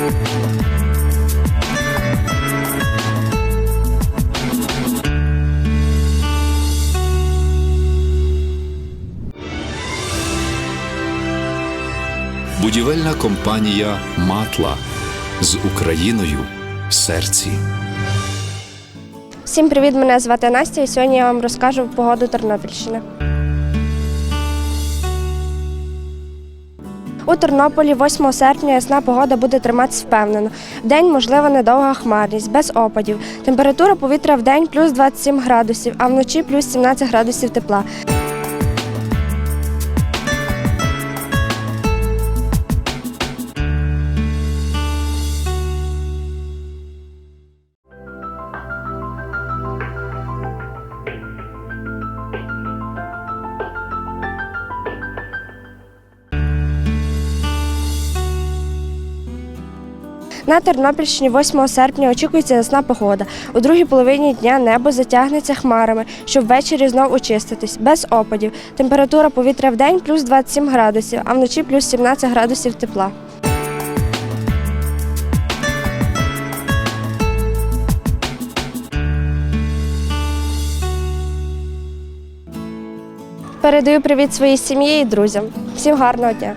Будівельна компанія Матла з Україною в серці. Всім привіт! Мене звати Настя, і сьогодні я вам розкажу погоду Тернопільщини. У Тернополі 8 серпня ясна погода буде триматися впевнено. В день можлива недовга хмарність, без опадів. Температура повітря в день плюс 27 градусів, а вночі плюс 17 градусів тепла. На Тернопільщині 8 серпня очікується ясна погода. У другій половині дня небо затягнеться хмарами, щоб ввечері знов очиститись, без опадів. Температура повітря в день плюс 27 градусів, а вночі плюс 17 градусів тепла. Передаю привіт своїй сім'ї і друзям. Всім гарного дня!